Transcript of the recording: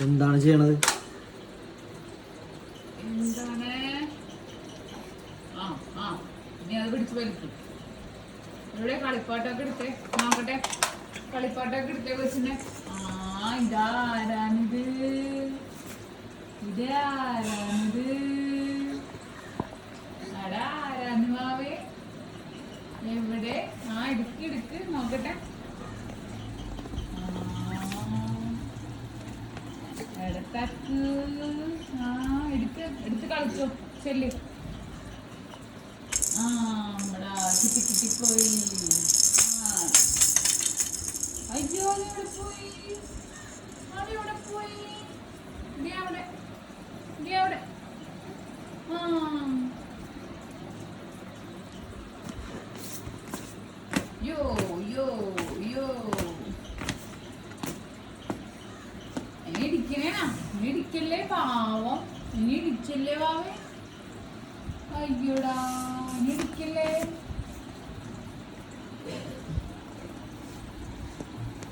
എന്താണ് ചെയ്യണത്? നോക്കട്ടെ. ആ എവിടെ? ആ ഇടുക്കി ഇടുക്ക്. നോക്കട്ടെ. എടുത്തക്ക് ആ എടുത്ത് എടുത്ത് കളിച്ചോ ചെല്ല്. ആ നമ്മടാ കിട്ടി കിട്ടി പോയി. ആ. അയ്യോ അവിടെ പോയി? അത് എവിടെ പോയി? ദേ അവിടെ ദേ അവിടെ. ആ. യോ യോ യോ ഇനി ഇടിക്കണേനാ ഇനി ഇടിക്കല്ലേ പാവം. ഇനി ഇടിച്ചല്ലേ പാവേ അയ്യോടാ ഇനി ഇടിക്കല്ലേ?